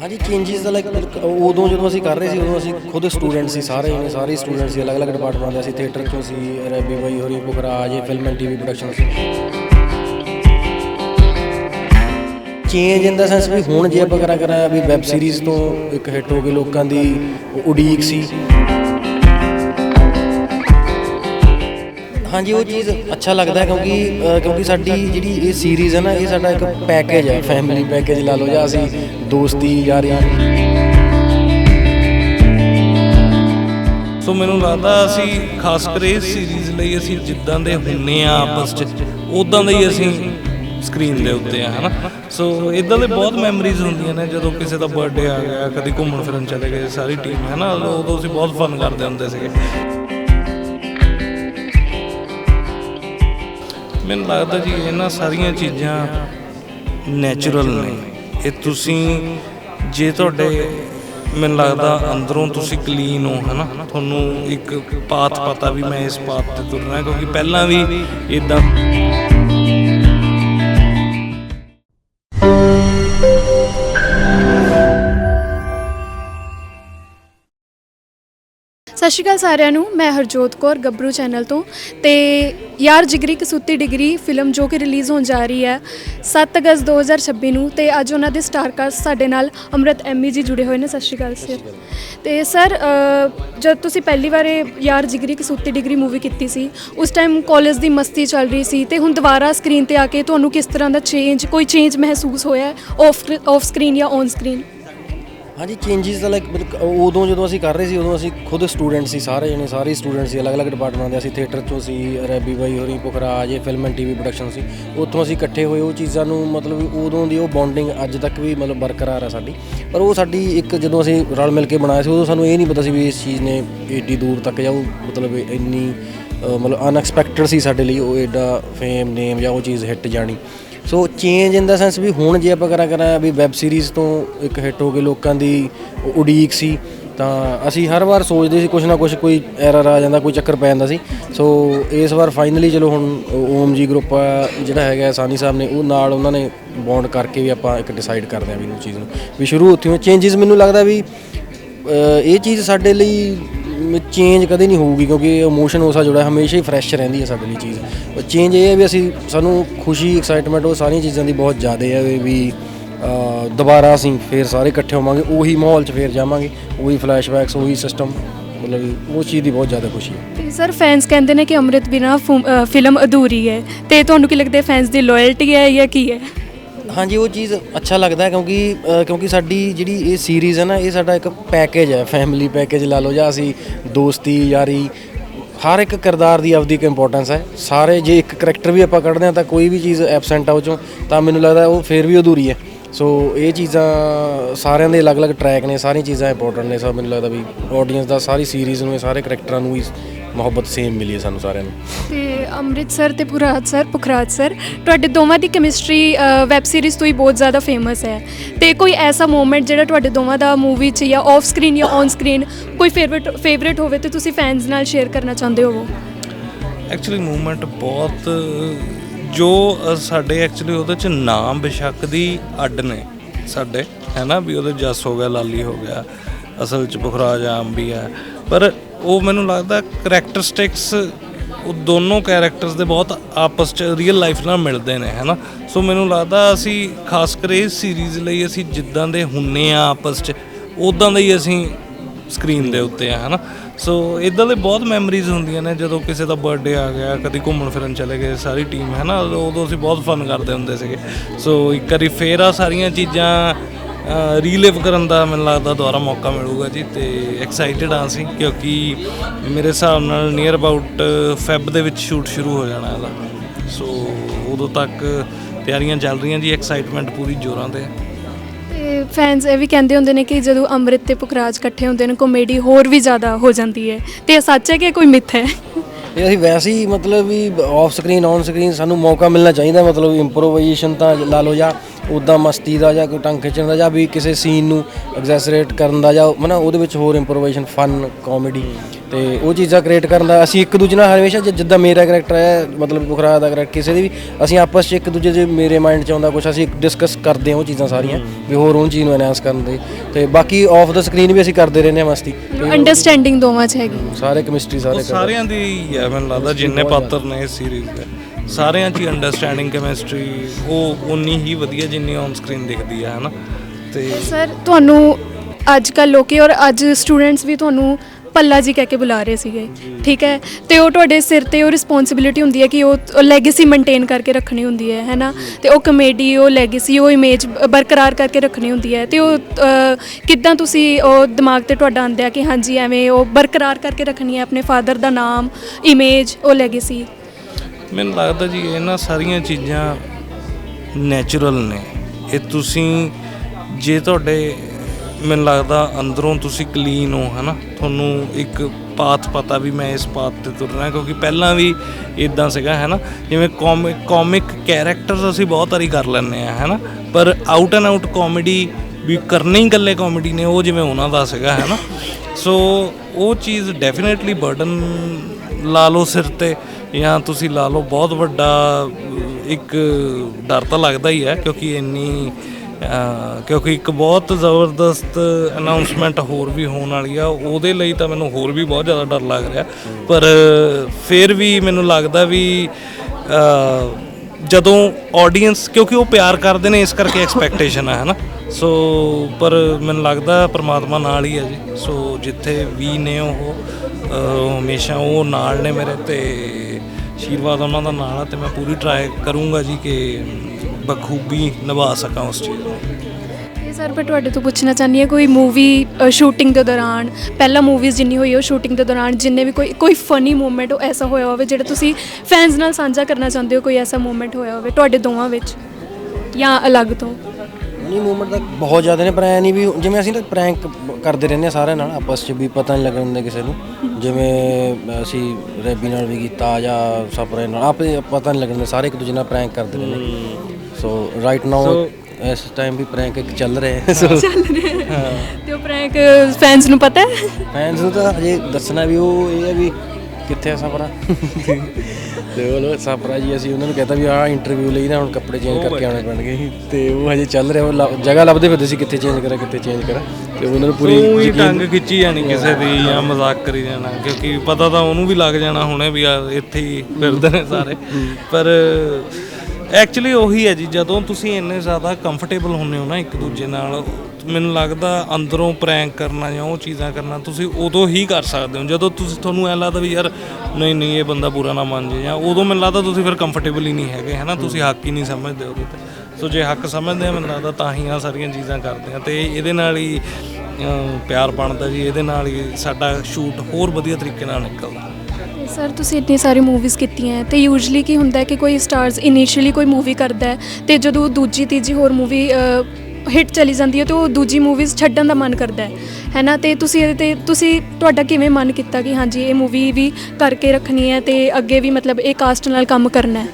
ਹਾਂਜੀ ਚੇਂਜਸ ਦਾ ਲਾਈਕ ਉਦੋਂ ਜਦੋਂ ਅਸੀਂ ਕਰ ਰਹੇ ਸੀ, ਉਦੋਂ ਅਸੀਂ ਖੁਦ ਸਟੂਡੈਂਟ ਸੀ, ਸਾਰੇ ਜਣੇ, ਸਾਰੇ ਸਟੂਡੈਂਟ ਸੀ, ਅਲੱਗ-ਅਲੱਗ ਡਿਪਾਰਟਮੈਂਟ ਦੇ ਅਸੀਂ ਥੀਏਟਰ ਚੋਂ ਸੀ ਰੈਬੀ ਬਾਈ ਹੋਰੀ ਪੁਖਰਾਜ ਇਹ ਫਿਲਮ ਐਂਡ ਟੀਵੀ ਪ੍ਰੋਡਕਸ਼ਨ ਸੀ। ਚੇਂਜ ਇਨ ਦਾ ਸੈਂਸ ਵੀ ਹੁਣ ਜੇ ਆਪਾਂ ਕਰਾ ਕਰਾ ਵੀ ਵੈਬ ਸੀਰੀਜ਼ ਤੋਂ ਇੱਕ ਹਿੱਟ ਹੋ ਕੇ ਲੋਕਾਂ ਦੀ, ਉਡੀਕ ਸੀ। ਹਾਂਜੀ, ਉਹ ਚੀਜ਼ ਅੱਛਾ ਲੱਗਦਾ ਕਿਉਂਕਿ ਕਿਉਂਕਿ ਸਾਡੀ ਜਿਹੜੀ ਇਹ ਸੀਰੀਜ਼ ਹੈ ਨਾ, ਇਹ ਸਾਡਾ ਇੱਕ ਪੈਕੇਜ ਹੈ ਫੈਮਿਲੀ ਪੈਕੇਜ ਲਾ ਲਓ ਜਾਂ ਅਸੀਂ ਦੋਸਤੀ ਯਾਰੀ ਸੋ ਮੈਨੂੰ ਲੱਗਦਾ ਅਸੀਂ ਖਾਸ ਕਰ ਇਸ ਸੀਰੀਜ਼ ਲਈ ਅਸੀਂ ਜਿੱਦਾਂ ਦੇ ਹੁੰਨੇ ਆ ਆਪਸ 'ਚ ਉਦਾਂ ਦੇ ਹੀ ਅਸੀਂ ਸਕਰੀਨ ਦੇ ਉੱਤੇ ਆ, ਹਨਾ? ਸੋ ਇਦਾਂ ਦੇ ਬਹੁਤ ਮੈਮਰੀਜ਼ ਹੁੰਦੀਆਂ ਨੇ, ਜਦੋਂ ਕਿਸੇ ਦਾ ਬਰਥਡੇ ਆ ਗਿਆ, ਕਦੀ ਘੁੰਮਣ ਫਿਰਨ ਚਲੇ ਗਏ, ਸਾਰੀ ਟੀਮ ਹੈ ਨਾ ਉਦੋਂ ਅਸੀਂ ਬਹੁਤ ਫਨ ਕਰਦੇ ਹੁੰਦੇ ਸੀਗੇ। ਮੈਨੂੰ ਲੱਗਦਾ ਜੀ ਇਹਨਾਂ ਸਾਰੀਆਂ ਚੀਜ਼ਾਂ ਨੈਚੁਰਲ ਨੇ। ਇਹ ਤੁਸੀਂ ਜੇ ਤੁਹਾਡੇ ਮੈਨੂੰ ਲੱਗਦਾ ਅੰਦਰੋਂ ਤੁਸੀਂ ਕਲੀਨ ਹੋ, ਹਨਾ? ਤੁਹਾਨੂੰ ਇੱਕ ਪਾਥ ਪਤਾ ਵੀ ਮੈਂ ਇਸ ਪਾਥ ਤੇ ਤੁਰਨਾ ਕਿਉਂਕਿ ਪਹਿਲਾਂ ਵੀ ਇਦਾਂ ਸਤਿ ਸ਼੍ਰੀ ਅਕਾਲ ਸਾਰਿਆਂ ਨੂੰ ਮੈਂ ਹਰਜੋਤ ਕੌਰ ਗੱਭਰੂ ਚੈਨਲ ਤੋਂ ਤੇ ਯਾਰ ਜਿਗਰੀ ਕਸੂਤੀ ਡਿਗਰੀ ਫਿਲਮ ਜੋ ਕਿ ਰਿਲੀਜ਼ ਹੋਣ ਜਾ ਰਹੀ ਹੈ 7 ਅਗਸਤ 2026 ਨੂੰ ਤੇ ਅੱਜ ਉਹਨਾਂ ਦੇ ਸਟਾਰ ਕਾਸਟ ਸਾਡੇ ਨਾਲ ਅਮਰਤ ਐਮੀ ਜੀ ਜੁੜੇ ਹੋਏ ਨੇ ਸਤਿ ਸ਼੍ਰੀ ਅਕਾਲ ਸਰ। ਤੇ ਸਰ ਅ, ਜਦ ਤੁਸੀਂ ਪਹਿਲੀ ਵਾਰ ਯਾਰ ਜਿਗਰੀ ਕਸੂਤੀ ਡਿਗਰੀ ਮੂਵੀ ਕੀਤੀ ਸੀ ਉਸ ਟਾਈਮ ਕਾਲਜ ਦੀ ਮਸਤੀ ਚੱਲ ਰਹੀ ਸੀ ਤੇ ਹੁਣ ਦੁਬਾਰਾ ਸਕਰੀਨ ਤੇ ਆ ਕੇ ਤੁਹਾਨੂੰ ਕਿਸ ਤਰ੍ਹਾਂ ਦਾ ਚੇਂਜ ਕੋਈ ਚੇਂਜ ਮਹਿਸੂਸ ਹੋਇਆ ਆਫ ਆਫ ਸਕਰੀਨ ਜਾਂ ਔਨ ਸਕਰੀਨ ਹਾਂਜੀ ਚੇਂਜਸ ਤਾਂ ਲਾਈਕ ਉਦੋਂ ਜਦੋਂ ਅਸੀਂ ਕਰ ਰਹੇ ਸੀ, ਉਦੋਂ ਅਸੀਂ ਖੁਦ ਸਟੂਡੈਂਟ ਸੀ, ਸਾਰੇ ਜਣੇ, ਸਾਰੇ ਸਟੂਡੈਂਟ ਸੀ, ਅਲੱਗ-ਅਲੱਗ ਡਿਪਾਰਟਮੈਂਟ ਦੇ, ਅਸੀਂ ਥੀਏਟਰ ਚੋਂ ਸੀ, ਰੈਬੀ ਬਾਈ ਹੋਰੀ ਪੁਖਰਾਜ ਇਹ ਫਿਲਮ ਐਂਡ ਟੀਵੀ ਪ੍ਰੋਡਕਸ਼ਨ ਸੀ, ਉੱਥੋਂ ਅਸੀਂ ਇਕੱਠੇ ਹੋਏ, ਉਹ ਚੀਜ਼ਾਂ ਨੂੰ ਮਤਲਬ ਉਦੋਂ ਦੀ ਉਹ ਬੌਂਡਿੰਗ ਅੱਜ ਤੱਕ ਵੀ ਮਤਲਬ ਬਰਕਰਾਰ ਆ ਸਾਡੀ। ਪਰ ਉਹ ਸਾਡੀ ਇੱਕ ਜਦੋਂ ਅਸੀਂ ਰਲ ਮਿਲ ਕੇ ਬਣਾਇਆ ਸੀ, ਉਦੋਂ ਸਾਨੂੰ ਇਹ ਨਹੀਂ ਪਤਾ ਸੀ ਵੀ ਇਸ ਚੀਜ਼ ਨੇ ਏਡੀ ਦੂਰ ਤੱਕ ਜਾਊ ਮਤਲਬ ਇੰਨੀ ਮਤਲਬ ਅਨਐਕਸਪੈਕਟਡ ਸੀ ਸਾਡੇ ਲਈ, ਉਹ ਐਡਾ ਫੇਮ ਨੇਮ ਜਾਂ ਉਹ ਚੀਜ਼ ਹਿੱਟ ਜਾਣੀ। ਸੋ ਚੇਂਜ ਇਨ ਦਾ ਸੈਂਸ ਵੀ ਹੁਣ ਜੇ ਆਪਾਂ ਕਰਾਂ ਕਰਾਂ ਵੀ ਵੈਬ ਸੀਰੀਜ਼ ਤੋਂ ਇੱਕ ਹਿੱਟ ਹੋ ਕੇ ਲੋਕਾਂ ਦੀ ਉਡੀਕ ਸੀ, ਤਾਂ ਅਸੀਂ ਹਰ ਵਾਰ ਸੋਚਦੇ ਸੀ ਕੁਛ ਨਾ ਕੁਛ ਕੋਈ ਐਰਰ ਆ ਜਾਂਦਾ, ਕੋਈ ਚੱਕਰ ਪੈ ਜਾਂਦਾ ਸੀ। ਸੋ ਇਸ ਵਾਰ ਫਾਈਨਲੀ ਚਲੋ ਹੁਣ ਓਮ ਜੀ ਗਰੁੱਪ ਜਿਹੜਾ ਹੈਗਾ ਸਾਨੀ ਸਾਹਿਬ ਨੇ, ਉਹ ਨਾਲ ਉਹਨਾਂ ਨੇ ਬੌਂਡ ਕਰਕੇ ਵੀ ਆਪਾਂ ਇੱਕ ਡਿਸਾਈਡ ਕਰਦੇ ਆ ਵੀ ਉਹ ਚੀਜ਼ ਨੂੰ। ਵੀ ਸ਼ੁਰੂ ਉੱਥੋਂ ਚੇਂਜਸ ਮੈਨੂੰ ਲੱਗਦਾ ਵੀ ਇਹ ਚੀਜ਼ ਸਾਡੇ ਲਈ ਚੇਂਜ ਕਦੇ ਨਹੀਂ ਹੋਊਗੀ ਕਿਉਂਕਿ ਇਮੋਸ਼ਨ ਉਸਾ ਜੁੜਿਆ ਹਮੇਸ਼ਾ ਹੀ ਫਰੈਸ਼ ਰਹਿੰਦੀ ਹੈ ਸਾਡੇ ਲਈ ਚੀਜ਼। ਚੇਂਜ ਇਹ ਹੈ ਵੀ ਅਸੀਂ ਸਾਨੂੰ ਖੁਸ਼ੀ ਐਕਸਾਈਟਮੈਂਟ ਉਹ ਸਾਰੀਆਂ ਚੀਜ਼ਾਂ ਦੀ ਬਹੁਤ ਜ਼ਿਆਦਾ ਹੈ ਵੀ- ਦੁਬਾਰਾ ਅਸੀਂ ਫੇਰ ਸਾਰੇ ਇਕੱਠੇ ਹੋਵਾਂਗੇ, ਉਹੀ ਮਾਹੌਲ 'ਚ ਫੇਰ ਜਾਵਾਂਗੇ, ਉਹੀ ਫਲੈਸ਼ਬੈਕਸ ਉਹੀ ਸਿਸਟਮ ਮਤਲਬ ਉਹ ਚੀਜ਼ ਦੀ ਬਹੁਤ ਜ਼ਿਆਦਾ ਖੁਸ਼ੀ ਹੈ। ਤੇ ਸਰ ਫੈਨਸ ਕਹਿੰਦੇ ਨੇ ਕਿ ਅੰਮ੍ਰਿਤ ਬਿਨਾ ਫਿਲਮ ਅਧੂਰੀ ਹੈ। ਤੇ ਤੁਹਾਨੂੰ ਕੀ ਲੱਗਦਾ ਫੈਨਸ ਦੀ ਲਾਇਲਟੀ ਹੈ ਜਾਂ ਕੀ ਹੈ? ਹਾਂਜੀ ਉਹ ਚੀਜ਼ ਅੱਛਾ ਲੱਗਦਾ ਹੈ ਕਿਉਂਕਿ ਅ, ਕਿਉਂਕਿ ਸਾਡੀ ਜਿਹੜੀ ਇਹ ਸੀਰੀਜ਼ ਹੈ ਨਾ ਇਹ ਸਾਡਾ ਇੱਕ ਪੈਕੇਜ ਹੈ ਫੈਮਿਲੀ ਪੈਕੇਜ ਲਾ ਲਓ ਜਾਂ ਅਸੀਂ ਦੋਸਤੀ ਯਾਰੀ ਹਰ ਇੱਕ ਕਿਰਦਾਰ ਦੀ ਆਪਦੀ ਇੱਕ ਇੰਪੋਰਟੈਂਸ ਹੈ। ਸਾਰੇ ਜੇ ਇੱਕ ਕਰੈਕਟਰ ਵੀ ਆਪਾਂ ਕੱਢਦੇ ਹਾਂ ਤਾਂ ਕੋਈ ਵੀ ਚੀਜ਼ ਐਬਸੈਂਟ ਆ ਉਹ ਚੋਂ ਤਾਂ ਮੈਨੂੰ ਲੱਗਦਾ ਉਹ ਫੇਰ ਵੀ ਅਧੂਰੀ ਹੈ। ਸੋ ਇਹ ਚੀਜ਼ਾਂ ਸਾਰਿਆਂ ਦੇ ਅਲੱਗ-ਅਲੱਗ ਟਰੈਕ ਨੇ ਸਾਰੀਆਂ ਚੀਜ਼ਾਂ ਇੰਪੋਰਟੈਂਟ ਨੇ। ਸੋ ਮੈਨੂੰ ਲੱਗਦਾ ਵੀ ਆਡੀਅנס ਦਾ ਸਾਰੀ ਸੀਰੀਜ਼ ਨੂੰ ਇਹ ਸਾਰੇ ਕਰੈਕਟਰਾਂ ਨੂੰ ਹੀ ਮੁਹੱਬਤ ਸੇਮ ਮਿਲੀ ਹੈ ਸਾਨੂੰ ਸਾਰਿਆਂ ਨੂੰ। ਤੇ ਅੰਮ੍ਰਿਤ ਸਰ ਤੇ ਪੁਰਾਜ ਸਰ ਪੁਖਰਾਜ ਸਰ ਤੁਹਾਡੇ ਦੋਵਾਂ ਦੀ ਕੈਮਿਸਟਰੀ ਵੈਬ ਸੀਰੀਜ਼ ਤੋਂ ਹੀ ਬਹੁਤ ਜ਼ਿਆਦਾ ਫੇਮਸ ਹੈ। ਤੇ ਕੋਈ ਐਸਾ ਮੂਮੈਂਟ ਜਿਹੜਾ ਤੁਹਾਡੇ ਦੋਵਾਂ ਦਾ ਮੂਵੀ 'ਚ ਜਾਂ ਆਫ ਸਕਰੀਨ ਜਾਂ ਔਨ ਸਕਰੀਨ ਕੋਈ ਫੇਵਰਿਟ ਫੇਵਰਿਟ ਹੋਵੇ ਤੇ ਤੁਸੀਂ ਫੈਨਸ ਨਾਲ ਸ਼ੇਅਰ ਕਰਨਾ ਚਾਹੁੰਦੇ ਹੋਵੋ? ਐਕਚੁਅਲੀ ਮੂਵਮੈਂਟ ਬਹੁਤ ਜੋ ਸਾਡੇ ਐਕਚੁਅਲੀ ਉਹਦੇ ਚ ਨਾਮ ਬਿਸ਼ੱਕ ਦੀ ਅੱਡ ਨੇ ਸਾਡੇ ਹੈ ਨਾ? ਵੀ ਉਹਦੇ ਜਸ ਹੋ ਗਿਆ ਲਾਲੀ ਹੋ ਗਿਆ ਅਸਲ ਚ ਬੁਖਰਾਜ ਆਮ ਵੀ ਹੈ। ਪਰ ਉਹ ਮੈਨੂੰ ਲੱਗਦਾ ਕਰੈਕਟਰਿਸਟਿਕਸ ਉਹ ਦੋਨੋਂ ਕੈਰੈਕਟਰਸ ਦੇ ਬਹੁਤ ਆਪਸ ਚ ਰੀਅਲ ਲਾਈਫ ਨਾਲ ਮਿਲਦੇ ਨੇ ਹੈ ਨਾ ਸੋ ਮੈਨੂੰ ਲੱਗਦਾ ਅਸੀਂ ਖਾਸ ਕਰ ਇਸ ਸੀਰੀਜ਼ ਲਈ ਅਸੀਂ ਜਿੱਦਾਂ ਦੇ ਹੁੰਨੇ ਆ ਆਪਸ ਚ ਉਦਾਂ ਦਾ ਹੀ ਅਸੀਂ ਸਕਰੀਨ ਦੇ ਉੱਤੇ ਆ, ਹਨਾ? ਸੋ ਇਦਾਂ ਦੇ ਬਹੁਤ ਮੈਮਰੀਜ਼ ਹੁੰਦੀਆਂ ਨੇ, ਜਦੋਂ ਕਿਸੇ ਦਾ ਬਰਥਡੇ ਆ ਗਿਆ, ਕਦੀ ਘੁੰਮਣ ਫਿਰਨ ਚਲੇ ਗਏ, ਸਾਰੀ ਟੀਮ ਹੈ ਨਾ ਉਦੋਂ ਅਸੀਂ ਬਹੁਤ ਫਨ ਕਰਦੇ ਹੁੰਦੇ ਸੀਗੇ। ਸੋ ਇੱਕ ਵਾਰੀ ਫੇਰ ਆ ਸਾਰੀਆਂ ਚੀਜ਼ਾਂ ਰੀਲਿਵ ਕਰਨ ਦਾ ਮੈਨੂੰ ਲੱਗਦਾ ਦੁਬਾਰਾ ਮੌਕਾ ਮਿਲੂਗਾ ਜੀ ਤੇ ਐਕਸਾਈਟਿਡ ਆ ਅਸੀਂ ਕਿਉਂਕਿ ਮੇਰੇ ਹਿਸਾਬ ਨਾਲ ਨੀਅਰ ਅਬਾਊਟ ਫੈਬ ਦੇ ਵਿੱਚ ਸ਼ੂਟ ਸ਼ੁਰੂ ਹੋ ਜਾਣਾ ਇਹਦਾ। ਸੋ ਉਦੋਂ ਤੱਕ ਤਿਆਰੀਆਂ ਚੱਲ ਰਹੀਆਂ ਜੀ ਐਕਸਾਈਟਮੈਂਟ ਪੂਰੀ ਜ਼ੋਰਾਂ ਤੇ। ਤੇ ਫੈਨਸ ਇਹ ਵੀ ਕਹਿੰਦੇ ਹੁੰਦੇ ਨੇ ਕਿ ਜਦੋਂ ਅੰਮ੍ਰਿਤ ਤੇ ਪੁਖਰਾਜ ਇਕੱਠੇ ਹੁੰਦੇ ਨੇ ਕਾਮੇਡੀ ਹੋਰ ਵੀ ਜ਼ਿਆਦਾ ਹੋ ਜਾਂਦੀ ਹੈ। ਤੇ ਇਹ ਸੱਚ ਹੈ ਕਿ ਕੋਈ ਮਿੱਥ ਹੈ? ਇਹ ਅਸੀਂ ਵੈਸੇ ਹੀ ਮਤਲਬ ਵੀ ਆਫ ਸਕਰੀਨ ਔਨ ਸਕਰੀਨ ਸਾਨੂੰ ਮੌਕਾ ਮਿਲਣਾ ਚਾਹੀਦਾ ਮਤਲਬ ਇੰਪਰੋਵਾਈਜੇਸ਼ਨ ਤਾਂ ਲਾ ਲਓ ਜਾਂ ਉਦਾਂ ਮਸਤੀ ਦਾ ਜਾਂ ਕੋਈ ਟੰਗ ਖਿੱਚਣ ਦਾ ਜਾਂ ਵੀ ਕਿਸੇ ਸੀਨ ਨੂੰ ਐਗਜ਼ੈਸਰੇਟ ਕਰਨ ਦਾ ਜਾਂ ਹਨਾ ਉਹਦੇ ਵਿੱਚ ਹੋਰ ਇੰਪਰੋਵਾਈਜੇਸ਼ਨ ਫਨ ਕਾਮੇਡੀ ਤੇ ਉਹ ਚੀਜ਼ਾਂ ਕ੍ਰੀਏਟ ਕਰਨ ਦਾ ਅਸੀਂ ਇੱਕ ਦੂਜੇ ਨਾਲ ਹਮੇਸ਼ਾ ਜਿੱਦਾਂ ਮੇਰਾ ਕੈਰੈਕਟਰ ਹੈ ਮਤਲਬ ਬੁਖਰਾ ਦਾ ਕਰੈਕਟਰ ਕਿਸੇ ਦੀ ਵੀ ਅਸੀਂ ਆਪਸ 'ਚ ਇੱਕ ਦੂਜੇ ਦੇ ਮੇਰੇ ਮਾਈਂਡ 'ਚ ਆਉਂਦਾ ਕੁਝ ਅਸੀਂ ਡਿਸਕਸ ਕਰਦੇ ਹਾਂ ਉਹ ਚੀਜ਼ਾਂ ਸਾਰੀਆਂ ਵੀ ਹੋਰ ਉਹ ਚੀਜ਼ ਨੂੰ ਐਨਹਾਂਸ ਕਰਨ ਦੇ ਤੇ ਬਾਕੀ ਆਫ ਦਾ ਸਕਰੀਨ ਵੀ ਅਸੀਂ ਕਰਦੇ ਰਹਿੰਦੇ ਹਾਂ ਮਸਤੀ। ਅੰਡਰਸਟੈਂਡਿੰਗ ਦੋਵਾਂ 'ਚ ਹੈਗੀ। ਸਾਰੇ ਕੈਮਿਸਟਰੀ ਸਾਰੇ ਸਾਰਿਆਂ ਦੀ ਹੀ ਹੈ ਮੈਨੂੰ ਲੱਗਦਾ ਜਿੰਨੇ ਪਾਤਰ ਨੇ ਇਸ ਸੀਰੀਜ਼ ਦੇ। ਸਾਰਿਆਂ 'ਚ ਹੀ ਅੰਡਰਸਟੈਂਡਿੰਗ ਕੈਮਿਸਟਰੀ ਉਹ ਉਨੀ ਹੀ ਵਧੀਆ ਜਿੰਨੀ ਔਨ ਸਕਰੀਨ ਦਿਖਦੀ ਹੈ ਹਨਾ? ਤੇ ਸਰ ਤੁਹਾਨੂੰ ਅੱਜ ਕੱਲ ਲੋਕੀ ਔਰ ਅੱਜ ਸਟੂਡੈਂਟਸ ਵੀ ਤੁਹਾਨੂੰ ਪੱਲਾ ਜੀ ਕਹਿ ਕੇ ਬੁਲਾ ਰਹੇ ਸੀਗੇ, ਠੀਕ ਹੈ? ਤੇ ਉਹ ਤੁਹਾਡੇ ਸਿਰ ਤੇ ਉਹ ਰਿਸਪੌਂਸਿਬਿਲਿਟੀ ਹੁੰਦੀ ਹੈ ਕਿ ਉਹ ਲੈਗੇਸੀ ਮੇਨਟੇਨ ਕਰਕੇ ਰੱਖਣੀ ਹੁੰਦੀ ਹੈ, ਹੈਨਾ? ਤੇ ਉਹ ਕਮੇਡੀ ਉਹ ਲੈਗੇਸੀ ਉਹ ਇਮੇਜ ਬਰਕਰਾਰ ਕਰਕੇ ਰੱਖਣੀ ਹੁੰਦੀ ਹੈ। ਤੇ ਉਹ ਕਿੱਦਾਂ ਤੁਸੀਂ ਉਹ ਦਿਮਾਗ ਤੇ ਤੁਹਾਡਾ ਆਂਦਿਆ ਕਿ ਹਾਂਜੀ, ਐਵੇਂ ਉਹ ਬਰਕਰਾਰ ਕਰਕੇ ਰੱਖਣੀ ਹੈ, ਆਪਣੇ ਫਾਦਰ ਦਾ ਨਾਮ ਇਮੇਜ ਉਹ ਲੈਗੇਸੀ ਮੈਨੂੰ ਲੱਗਦਾ ਜੀ ਇਹਨਾਂ ਸਾਰੀਆਂ ਚੀਜ਼ਾਂ ਨੈਚੁਰਲ ਨੇ। ਇਹ ਤੁਸੀਂ ਜੇ ਤੁਹਾਡੇ, ਮੈਨੂੰ ਲੱਗਦਾ ਅੰਦਰੋਂ ਤੁਸੀਂ ਕਲੀਨ ਹੋ, ਹਨਾ? ਤੁਹਾਨੂੰ ਇੱਕ ਪਾਥ ਪਤਾ ਵੀ ਮੈਂ ਇਸ ਪਾਥ ਤੇ ਤੁਰਨਾ ਕਿਉਂਕਿ ਪਹਿਲਾਂ ਵੀ ਇਦਾਂ ਸੀਗਾ, ਹੈਨਾ? ਜਿਵੇਂ ਕਾਮਿਕ ਕਾਮਿਕ ਕੈਰੈਕਟਰਸ ਅਸੀਂ ਬਹੁਤ ਵਾਰੀ ਕਰ ਲੈਂਦੇ ਆ ਹੈਨਾ? ਪਰ ਆਊਟ ਐਂਡ ਆਊਟ ਕਾਮੇਡੀ ਵੀ ਕਰਨੇ ਹੀ ਇਕੱਲੇ ਕਾਮੇਡੀ ਨੇ, ਉਹ ਜਿਵੇਂ ਉਹਨਾਂ ਦਾ ਸੀਗਾ, ਹੈਨਾ? ਸੋ ਉਹ ਚੀਜ਼ ਡੈਫੀਨੇਟਲੀ ਬਰਡਨ ਲਾ ਲਓ ਸਿਰ ਤੇ ਜਾਂ ਤੁਸੀਂ ਲਾ ਲਓ, ਬਹੁਤ ਵੱਡਾ ਇੱਕ ਡਰ ਤਾਂ ਲੱਗਦਾ ਹੀ ਹੈ ਕਿਉਂਕਿ ਇੰਨੀ ਕਿਉਂਕਿ ਇੱਕ ਬਹੁਤ ਜ਼ਬਰਦਸਤ ਅਨਾਉਂਸਮੈਂਟ ਹੋਰ ਵੀ ਹੋਣ ਵਾਲੀ ਆ, ਉਹਦੇ ਲਈ ਤਾਂ ਮੈਨੂੰ ਹੋਰ ਵੀ ਬਹੁਤ ਜ਼ਿਆਦਾ ਡਰ ਲੱਗ ਰਿਹਾ। ਪਰ ਫਿਰ ਵੀ ਮੈਨੂੰ ਲੱਗਦਾ ਵੀ ਜਦੋਂ ਆਡੀਅנס ਕਿਉਂਕਿ ਉਹ ਪਿਆਰ ਕਰਦੇ ਨੇ, ਇਸ ਕਰਕੇ ਐਕਸਪੈਕਟੇਸ਼ਨ ਹੈ ਹਨਾ? ਸੋ ਪਰ ਮੈਨੂੰ ਲੱਗਦਾ ਪ੍ਰਮਾਤਮਾ ਨਾਲ ਹੀ ਹੈ ਜੀ। ਸੋ ਜਿੱਥੇ ਵੀ ਨੇ ਉਹ ਹਮੇਸ਼ਾ ਉਹ ਨਾਲ ਨੇ ਮੇਰੇ ਤੇ ਆਸ਼ੀਰਵਾਦ ਉਹਨਾਂ ਦਾ ਨਾਲ ਆ ਤੇ ਮੈਂ ਪੂਰੀ ਟਰਾਈ ਕਰੂੰਗਾ ਜੀ ਕਿ ਬਖੂਬੀ ਨਿਭਾ ਸਕਾਂ ਉਸ ਚੀਜ਼ ਨੂੰ। ਇਹ ਸਰ, ਮੈਂ ਤੁਹਾਡੇ ਤੋਂ ਪੁੱਛਣਾ ਚਾਹੁੰਦੀ ਹਾਂ, ਕੋਈ ਮੂਵੀ ਸ਼ੂਟਿੰਗ ਦੇ ਦੌਰਾਨ, ਪਹਿਲਾਂ ਮੂਵੀਜ਼ ਜਿੰਨੀ ਹੋਈ ਉਹ ਸ਼ੂਟਿੰਗ ਦੇ ਦੌਰਾਨ ਜਿੰਨੇ ਵੀ ਕੋਈ ਕੋਈ ਫਨੀ ਮੂਮੈਂਟ ਉਹ ਐਸਾ ਹੋਇਆ ਹੋਵੇ ਜਿਹੜਾ ਤੁਸੀਂ ਫੈਨਸ ਨਾਲ ਸਾਂਝਾ ਕਰਨਾ ਚਾਹੁੰਦੇ ਹੋ, ਕੋਈ ਐਸਾ ਮੂਮੈਂਟ ਹੋਇਆ ਹੋਵੇ ਤੁਹਾਡੇ ਦੋਵਾਂ ਵਿੱਚ ਜਾਂ ਅਲੱਗ ਤੋਂ? ਨਹੀਂ ਮੂਵਮੈਂਟ ਤਾਂ ਬਹੁਤ ਜ਼ਿਆਦਾ ਨੇ ਪਰ ਐ ਨਹੀਂ ਵੀ ਜਿਵੇਂ ਅਸੀਂ ਤਾਂ ਪ੍ਰੈਂਕ ਕਰਦੇ ਰਹਿੰਦੇ ਹਾਂ ਸਾਰਿਆਂ ਨਾਲ ਆਪਸ 'ਚ ਵੀ ਪਤਾ ਨਹੀਂ ਲੱਗਣ ਦਿੰਦੇ ਕਿਸੇ ਨੂੰ। ਜਿਵੇਂ ਅਸੀਂ ਰੈਬੀ ਨਾਲ ਵੀ ਕੀਤਾ ਜਾਂ ਸਪਰੇ ਨਾਲ ਆਪੇ ਪਤਾ ਨਹੀਂ ਲੱਗਣ ਦਿੰਦੇ ਸਾਰੇ ਇੱਕ ਦੂਜੇ ਨਾਲ ਪ੍ਰੈਂਕ ਕਰਦੇ ਰਹਿੰਦੇ ਸੋ ਰਾਈਟ ਨਾਓ ਇਸ ਟਾਈਮ ਵੀ ਪ੍ਰੈਂਕ ਇੱਕ ਚੱਲ ਰਿਹਾ ਹੈ। ਸੋ ਤੇ ਉਹ ਪ੍ਰੈਂਕ ਫੈਨਸ ਨੂੰ ਪਤਾ ਹੈ? ਫੈਨਸ ਨੂੰ ਤਾਂ ਹਜੇ ਦੱਸਣਾ ਵੀ ਉਹ ਇਹ ਹੈ ਵੀ ਕਿੱਥੇ ਆ ਸਪਰਾ ਤੇ ਉਹ ਲੋ ਸਪਰਾ ਜੀ ਅਸੀਂ ਉਹਨਾਂ ਨੂੰ ਕਹਤਾ ਵੀ ਆਹ ਇੰਟਰਵਿਊ ਲਈ ਨਾ ਹੁਣ ਕੱਪੜੇ ਚੇਂਜ ਕਰਕੇ ਆਉਣੇ ਪੈਣਗੇ ਤੇ ਉਹ ਹਜੇ ਚੱਲ ਰਿਹਾ ਉਹ ਲੱਭ- ਜਗ੍ਹਾ ਲੱਭਦੇ ਫਿਰਦੇ ਸੀ ਕਿੱਥੇ ਚੇਂਜ ਕਰਾਂ ਕਿੱਥੇ ਚੇਂਜ ਕਰਾਂ। ਤੇ ਉਹਨਾਂ ਨੂੰ ਪੂਰੀ ਯਕੀਨ ਟੰਗ ਖਿੱਚੀ ਜਾਣੀ ਕਿਸੇ ਦੀ ਜਾਂ ਮਜ਼ਾਕ ਕਰੀ ਜਾਣਾ ਕਿਉਂਕਿ ਪਤਾ ਤਾਂ ਉਹਨੂੰ ਵੀ ਲੱਗ ਜਾਣਾ ਹੁਣੇ ਵੀ ਆ ਇੱਥੇ ਹੀ ਫਿਰਦੇ ਨੇ ਸਾਰੇ। ਪਰ ਐਕਚੁਅਲੀ ਉਹੀ ਹੈ ਜੀ ਜਦੋਂ ਤੁਸੀਂ ਇੰਨੇ ਜ਼ਿਆਦਾ ਕੰਫਰਟੇਬਲ ਹੁੰਨੇ ਹੋ ਨਾ ਇੱਕ ਦੂਜੇ ਨਾਲ ਮੈਨੂੰ ਲੱਗਦਾ ਅੰਦਰੋਂ ਪ੍ਰੈਂਕ ਕਰਨਾ ਜਾਂ ਉਹ ਚੀਜ਼ਾਂ ਕਰਨਾ ਤੁਸੀਂ ਉਦੋਂ ਹੀ ਕਰ ਸਕਦੇ ਹੋ। ਜਦੋਂ ਤੁਸੀਂ ਤੁਹਾਨੂੰ ਐ ਲੱਗਦਾ ਵੀ ਯਾਰ ਨਹੀਂ ਨਹੀਂ ਇਹ ਬੰਦਾ ਬੁਰਾ ਨਾ ਮੰਨ ਜੇ ਜਾਂ ਉਦੋਂ ਮੈਨੂੰ ਲੱਗਦਾ ਤੁਸੀਂ ਫਿਰ ਕੰਫਰਟੇਬਲ ਹੀ ਨਹੀਂ ਹੈਗੇ ਹੈ ਨਾ? ਤੁਸੀਂ ਹੱਕ ਹੀ ਨਹੀਂ ਸਮਝਦੇ ਉਹਦੇ ਤੇ। ਸੋ ਜੇ ਹੱਕ ਸਮਝਦੇ ਆ ਮੈਨੂੰ ਲੱਗਦਾ ਤਾਂ ਹੀ ਆ ਸਾਰੀਆਂ ਚੀਜ਼ਾਂ ਕਰਦੇ ਆ। ਤੇ ਇਹਦੇ ਨਾਲ ਹੀ ਪਿਆਰ ਬਣਦਾ ਜੀ ਇਹਦੇ ਨਾਲ ਹੀ ਸਾਡਾ ਸ਼ੂਟ ਹੋਰ ਵਧੀਆ ਤਰੀਕੇ ਨਾਲ ਨਿਕਲਦਾ। ਸਰ ਤੁਸੀਂ ਇੰਨੀ ਸਾਰੀ ਮੂਵੀਜ਼ ਕੀਤੀਆਂ ਹੈ ਤੇ ਯੂਜੂਲੀ ਕੀ ਹੁੰਦਾ ਕਿ ਕੋਈ ਸਟਾਰਸ ਇਨੀਸ਼ੀਅਲੀ ਕੋਈ ਮੂਵੀ ਕਰਦਾ ਹੈ ਤੇ ਜਦੋਂ ਦੂਜੀ, ਤੀਜੀ ਹੋਰ ਮੂਵੀ ਹਿੱਟ ਚਲੀ ਜਾਂਦੀ ਹੈ ਤੇ ਉਹ ਦੂਜੀ ਮੂਵੀਜ਼ ਛੱਡਣ ਦਾ ਮਨ ਕਰਦਾ ਹੈ। ਹੈਨਾ ਤੇ ਤੁਸੀਂ ਇਹਦੇ ਤੇ, ਤੁਸੀਂ ਤੁਹਾਡਾ ਕਿਵੇਂ ਮਨ ਕੀਤਾ ਕਿ ਹਾਂਜੀ, ਇਹ ਮੂਵੀ ਵੀ ਕਰਕੇ ਰੱਖਣੀ ਹੈ ਤੇ ਅੱਗੇ ਵੀ ਮਤਲਬ ਇਹ ਕਾਸਟ ਨਾਲ ਕੰਮ ਕਰਨਾ ਹੈ?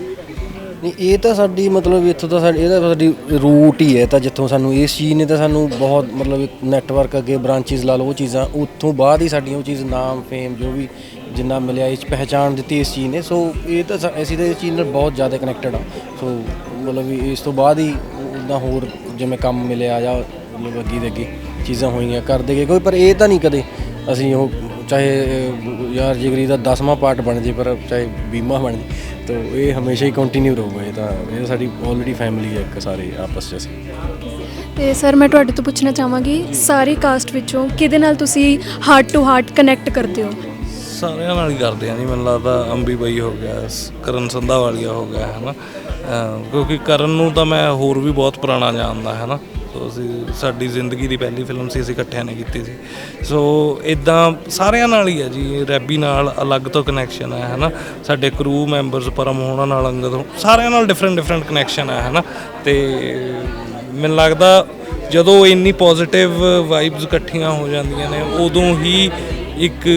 ਨਹੀਂ, ਇਹ ਤਾਂ ਸਾਡੀ ਮਤਲਬ ਇੱਥੋਂ ਤਾਂ ਸਾਡੀ ਇਹਦਾ ਸਾਡੀ ਰੂਟ ਹੀ ਹੈ, ਤਾਂ ਜਿੱਥੋਂ ਸਾਨੂੰ ਇਸ ਚੀਜ਼ ਨੇ ਤਾਂ ਸਾਨੂੰ ਬਹੁਤ ਮਤਲਬ ਇੱਕ ਨੈਟਵਰਕ ਅੱਗੇ ਬ੍ਰਾਂਚਿਸ ਲਾ ਲਓ, ਉਹ ਚੀਜ਼ਾਂ, ਉੱਥੋਂ ਬਾਅਦ ਹੀ ਸਾਡੀਆਂ ਉਹ ਚੀਜ਼, ਨਾਮ ਫੇਮ ਜੋ ਵੀ ਜਿੰਨਾ ਮਿਲਿਆ ਇਸ 'ਚ ਪਹਿਚਾਣ ਦਿੱਤੀ ਇਸ ਚੀਜ਼ ਨੇ। ਸੋ ਇਹ ਤਾਂ ਸਾ- ਅਸੀਂ ਤਾਂ ਇਸ ਚੀਜ਼ ਨਾਲ ਬਹੁਤ ਜ਼ਿਆਦਾ ਕਨੈਕਟਡ ਆ ਸੋ ਮਤਲਬ ਵੀ ਇਸ ਤੋਂ ਬਾਅਦ ਹੀ ਉਹਦਾ ਹੋਰ ਜਿਵੇਂ ਕੰਮ ਮਿਲਿਆ ਜਾਂ ਮਤਲਬ ਅੱਗੇ ਦੇ ਅੱਗੇ ਚੀਜ਼ਾਂ ਹੋਈਆਂ ਕਰਦੇ ਗਏ ਕੋਈ ਪਰ ਇਹ ਤਾਂ ਨਹੀਂ ਕਦੇ ਅਸੀਂ ਉਹ ਚਾਹੇ ਅਹ, ਯਾਰ ਜਿਗਰੀ ਦਾ 10ਵਾਂ ਪਾਰਟ ਬਣ ਜੇ ਪਰ ਚਾਹੇ 20ਵਾਂ ਬਣ ਜੇ ਤੋ ਇਹ ਹਮੇਸ਼ਾ ਹੀ ਕੰਟੀਨਿਊ ਰਹੂਗਾ। ਇਹ ਤਾਂ ਇਹ ਤਾਂ ਸਾਡੀ ਆਲਰੇਡੀ ਫੈਮਿਲੀ ਹੈ ਇੱਕ ਸਾਰੇ ਆਪਸ 'ਚ ਅਸੀਂ। ਤੇ ਸਰ ਮੈਂ ਤੁਹਾਡੇ ਤੋਂ ਪੁੱਛਣਾ ਚਾਹਾਂਗੀ ਸਾਰੀ ਕਾਸਟ ਵਿੱਚੋਂ ਕਿਹਦੇ ਨਾਲ ਤੁਸੀਂ ਹਾਰਟ ਟੂ ਹਾਰਟ ਕਨੈਕਟ ਕਰਦੇ ਹੋ? ਸਾਰਿਆਂ ਨਾਲ ਹੀ ਕਰਦੇ ਆ ਜੀ, ਮੈਨੂੰ ਲੱਗਦਾ ਅੰਬੀ ਬਾਈ ਹੋ ਗਿਆ ਕਰਨ ਸੰਧਾ ਵਾਲੀਆ ਹੋ ਗਿਆ ਹੈ ਨਾ ਕਿਉਂਕਿ ਕਰਨ ਨੂੰ ਤਾਂ ਮੈਂ ਹੋਰ ਵੀ ਬਹੁਤ ਪੁਰਾਣਾ ਜਾਣਦਾ ਹੈ ਨਾ ਸੋ ਅਸੀਂ, ਸਾਡੀ ਜ਼ਿੰਦਗੀ ਦੀ ਪਹਿਲੀ ਫਿਲਮ ਸੀ, ਅਸੀਂ ਇਕੱਠਿਆਂ ਨੇ ਕੀਤੀ ਸੀ। ਸੋ ਇਦਾਂ ਸਾਰਿਆਂ ਨਾਲ ਹੀ ਹੈ ਜੀ ਰੈਬੀ ਨਾਲ ਅਲੱਗ ਤੋਂ ਕਨੈਕਸ਼ਨ ਹੈ ਹੈ ਨਾ ਸਾਡੇ ਕਰੂ ਮੈਂਬਰਸ ਪਰਮ ਹੋਣਾ ਨਾਲ ਅੰਗਦ ਹੋ- ਸਾਰਿਆਂ ਨਾਲ ਡਿਫਰੈਂਟ ਡਿਫਰੈਂਟ ਕਨੈਕਸ਼ਨ ਹੈ ਹੈ ਨਾ ਤੇ ਮੈਨੂੰ ਲੱਗਦਾ ਜਦੋਂ ਇੰਨੀ ਪੋਜ਼ਿਟਿਵ ਵਾਈਬਸ ਇਕੱਠੀਆਂ ਹੋ ਜਾਂਦੀਆਂ ਨੇ, ਉਦੋਂ ਹੀ ਇੱਕ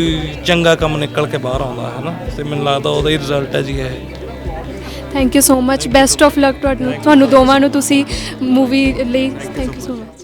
ਚੰਗਾ ਕੰਮ ਨਿਕਲ ਕੇ ਬਾਹਰ ਆਉਂਦਾ ਹੈ ਨਾ, ਤੇ ਮੈਨੂੰ ਲੱਗਦਾ ਉਹਦਾ ਹੀ ਰਿਜ਼ਲਟ ਹੈ ਜੀ ਇਹ। Thank you so much best of luck ਤੁਹਾਨੂੰ ਤੁਹਾਨੂੰ ਦੋਵਾਂ ਨੂੰ ਤੁਸੀਂ ਮੂਵੀ ਲਈ। Thank you so much